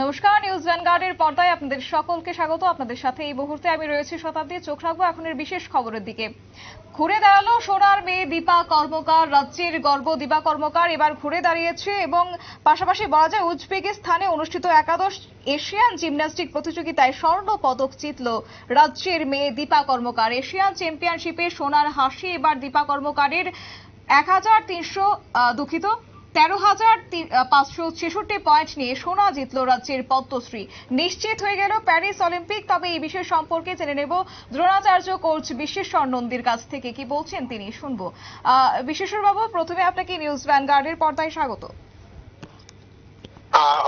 নমস্কার নিউজ ভ্যানগার্ডের পর্দায় আপনাদের সকলকে স্বাগত। আপনাদের সাথে এই মুহূর্তে আমি রয়েছি শতাব্দী চোখ রাখব এখনের বিশেষ খবরের দিকে। ঘুরে দাঁড়াল সোনার মেয়ে দীপা কর্মকার, রাজ্যের গর্ব দীপা কর্মকার এবার ঘুরে দাঁড়িয়েছে এবং পাশাপাশি বলা যায় উজবেকিস্তানে অনুষ্ঠিত একাদশ এশিয়ান জিমন্যাস্টিক প্রতিযোগিতায় স্বর্ণ পদক জিতল রাজ্যের মেয়ে দীপা কর্মকার। এশিয়ান চ্যাম্পিয়নশিপে সোনার হাসি এবার দীপা কর্মকারের এক হাজার তিনশো দুঃখিত। তেরো হাজার পাঁচশো ছেষট্টি পয়েন্ট নিয়ে সোনা জিতল রাজ্যের পদ্মশ্রী। নিশ্চিত হয়ে গেল প্যারিস অলিম্পিক তবে এই বিষয় সম্পর্কে জেনে নেব দ্রোণাচার্য কোচ বিশ্বেশ্বর নন্দীর কাছ থেকে। কি বলছেন তিনি? শুনব। আহ, বিশ্বেশ্বর বাবু প্রথমে আপনাকে নিউজ ভ্যানগার্ডের পর্দায় স্বাগত।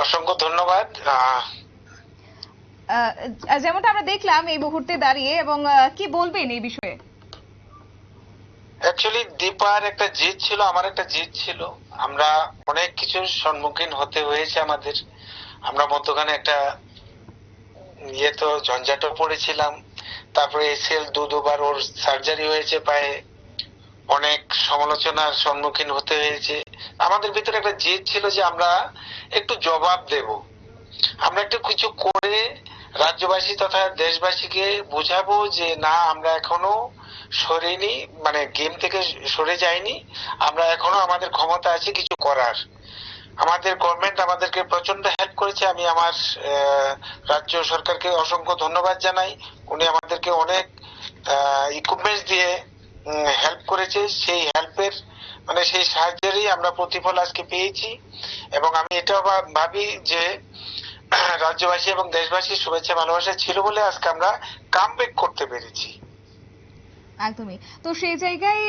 অসংখ্য ধন্যবাদ। যেমনটা আমরা দেখলাম এই মুহূর্তে দাঁড়িয়ে এবং কি বলবেন এই বিষয়ে? অ্যাকচুয়ালি দীপার একটা জিত ছিল, আমার একটা জিত ছিল। আমরা অনেক কিছুর সম্মুখীন হতে হয়েছে আমাদের। আমরা মধ্যখানে একটা ইয়ে তো, ঝঞ্ঝাটও পড়েছিলাম। তারপরে এসএল দু দুবার ওর সার্জারি হয়েছে পায়ে অনেক সমালোচনার সম্মুখীন হতে হয়েছে। আমাদের ভিতরে একটা জিদ ছিল যে আমরা একটু জবাব দেব। আমরা একটু কিছু করে রাজ্যবাসী তথা দেশবাসীকে বোঝাবো যে, না, আমরা এখনও সরিনি মানে গেম থেকে সরে যাইনি আমরা এখনও আমাদের ক্ষমতা আছে কিছু করার। আমাদের গভর্নমেন্ট আমাদেরকে প্রচণ্ড হেল্প করেছে। আমি আমার রাজ্য সরকারকে অসংখ্য ধন্যবাদ জানাই। উনি আমাদেরকে অনেক ইকুইপমেন্টস দিয়ে হেল্প করেছে। সেই হেল্পের মানে সেই সাহায্যেরই আমরা প্রতিফল আজকে পেয়েছি। এবং আমি এটাও ভাবি যে, রাজ্যবাসী এবং দেশবাসীর শুভেচ্ছা ভালোবাসা ছিল বলে আজকে আমরা কাম করতে পেরেছি। একদমই। তো সেই জায়গায়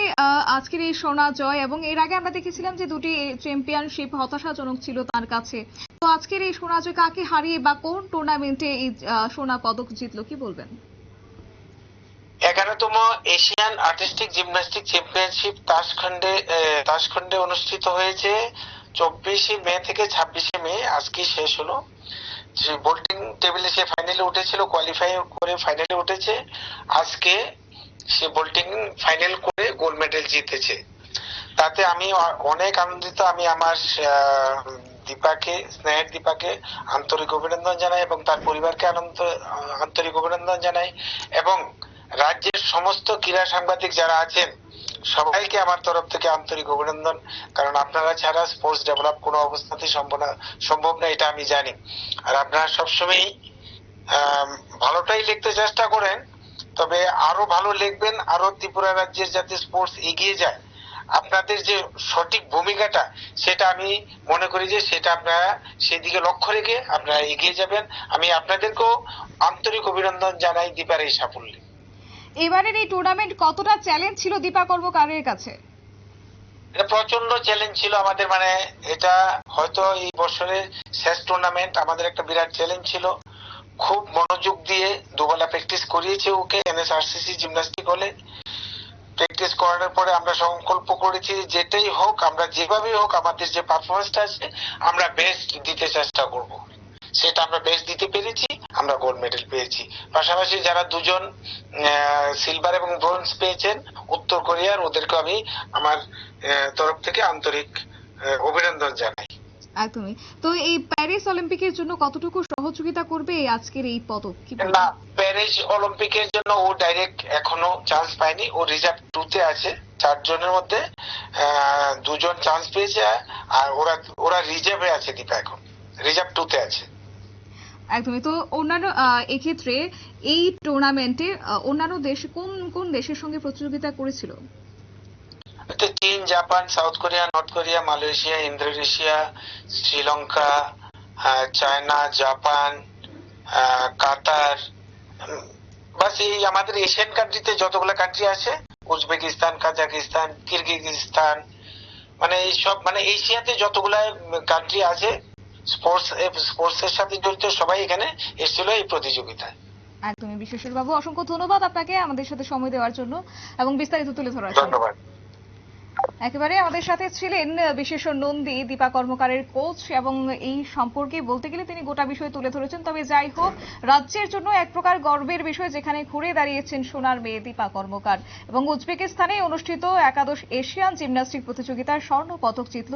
আজকের এই সোনা জয় এবং এর আগে আমরা দেখেছিলাম যে দুটি চ্যাম্পিয়নশিপ হতাশাজনক ছিল তার কাছে। তো আজকের এই সোনা জয় কাকে হারিয়ে বা কোন টুর্নামেন্টে এই সোনা পদক জিতলো, কি বলবেন? এগারোতম এশিয়ান আর্টিস্টিক জিমন্যাস্টিক চ্যাম্পিয়নশিপ তাসখণ্ডে তাসখণ্ডে অনুষ্ঠিত হয়েছে চব্বিশে মে থেকে ছাব্বিশে মে, আজকে শেষ হলো। বোল্টিং টেবিলে সে ফাইনালে উঠেছিল কোয়ালিফাই করে ফাইনালে উঠেছে। আজকে সে বোল্টিং ফাইনাল করে গোল্ড মেডেল জিতেছে। তাতে আমি অনেক আনন্দিত। আমি আমার দীপাকে, স্নেহের দীপাকে আন্তরিক অভিনন্দন জানাই এবং তার পরিবারকে আনন্দ, আন্তরিক অভিনন্দন জানাই এবং রাজ্যের সমস্ত ক্রীড়া সাংবাদিক যারা আছেন, সবাইকে আমার তরফ থেকে আন্তরিক অভিনন্দন। কারণ আপনারা ছাড়া স্পোর্টস ডেভেলপ কোনো অবস্থাতেই সম্ভব না সম্ভব না, এটা আমি জানি। আর আপনারা সবসময়ই ভালোটাই লিখতে চেষ্টা করেন। তবে আরও ভালো লিখবেন আরও ত্রিপুরা রাজ্যের যাতে স্পোর্টস এগিয়ে যায় আপনাদের যে সঠিক ভূমিকাটা সেটা আমি মনে করি যে সেটা আপনারা সেদিকে লক্ষ্য রেখে আপনারা এগিয়ে যাবেন। আমি আপনাদেরকেও আন্তরিক অভিনন্দন জানাই দীপার এই সাফল্যে। এবারের এই টুর্নামেন্ট কতটা চ্যালেঞ্জ ছিল দীপা কর্মকারের কাছে? এটা প্রচণ্ড চ্যালেঞ্জ ছিল আমাদের মানে এটা হয়তো এই বছরের শেষ টুর্নামেন্ট আমাদের একটা বিরাট চ্যালেঞ্জ ছিল। খুব মনোযোগ দিয়ে দুবেলা প্র্যাকটিস করিয়েছে ওকে এনএসআরসিসি জিমন্যাস্টিক হলে প্র্যাকটিস করানোর পরে আমরা সংকল্প করেছি যেটাই হোক, আমরা যেভাবেই হোক আমাদের যে পারফরমেন্সটা আছে, আমরা বেস্ট দিতে চেষ্টা করব। সেটা আমরা বেস্ট দিতে পেরেছি, আমরা গোল্ড মেডেল পেয়েছি। পাশাপাশি যারা দুজন সিলভার এবং ব্রোঞ্জ পেয়েছেন, উত্তর কোরিয়ার ওদেরকে আমি আমার তরফ থেকে আন্তরিক অভিনন্দন জানাই। একদমই। তো এই প্যারিস অলিম্পিকের জন্য কতটুকু সহযোগিতা করবে এই আজকের এই পদক কি? না প্যারিস অলিম্পিকের জন্য ও ডাইরেক্ট এখনও চান্স পায়নি। ও রিজার্ভ টু তে আছে। চারজনের মধ্যে আহ, দুজন চান্স পেয়েছে আর ওরা ওরা রিজার্ভে আছে দীপা এখন। রিজার্ভ টু তে আছে। একদমই। তো অন্যান্য এক্ষেত্রে এই টুর্নামেন্টে অন্যান্য দেশ কোন কোন দেশের সঙ্গে প্রতিযোগিতা করেছিল? চীন Japan South Korea North Korea Malaysia Indonesia Sri Lanka China Japan Qatar বাস এই আমাদের এশিয়ান কান্ট্রিতে যতগুলো কান্ট্রি আছে উজবেকিস্তান কাজাকিস্তান কিরগিজস্তান মানে এই সব মানে এশিয়াতে যতগুলা কান্ট্রি আছে স্পোর্টস স্পোর্টস এর সাথে জড়িত সবাই এখানে এসেছিল এই প্রতিযোগিতায়। একদমই। বিশ্বেশ্বর বাবু অসংখ্য ধন্যবাদ আপনাকে আমাদের সাথে সময় দেওয়ার জন্য এবং বিস্তারিত তুলে ধরার জন্য। ধন্যবাদ। একেবারে আমাদের সাথে ছিলেন বিশেষ নন্দী, দীপা কর্মকারের কোচ এবং এই সম্পর্কে বলতে গেলে তিনি গোটা বিষয় তুলে ধরেছেন। তবে যাই হোক, রাজ্যের জন্য এক প্রকার গর্বের বিষয় যেখানে ঘুরে দাঁড়িয়েছেন সোনার মেয়ে দীপা কর্মকার। এবং উজবেকিস্তানে অনুষ্ঠিত একাদশ এশিয়ান জিমন্যাস্টিক প্রতিযোগিতার স্বর্ণ পদক জিতল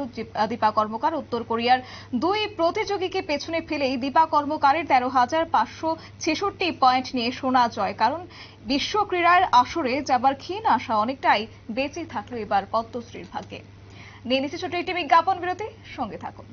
দীপা কর্মকার। উত্তর কোরিয়ার দুই প্রতিযোগীকে পেছনে ফেলেই দীপা কর্মকারের তেরো হাজার পাঁচশো ছেষট্টি পয়েন্ট নিয়ে সোনা জয়। কারণ বিশ্ব ক্রীড়ার আসরে যাবার ক্ষীণ আশা অনেকটাই বেঁচে থাকল এবার পদ্মশ্রীর ভাগ্যে। নিয়ে নিচ্ছে ছোট্ট একটি বিজ্ঞাপন বিরতি সঙ্গে থাকুন।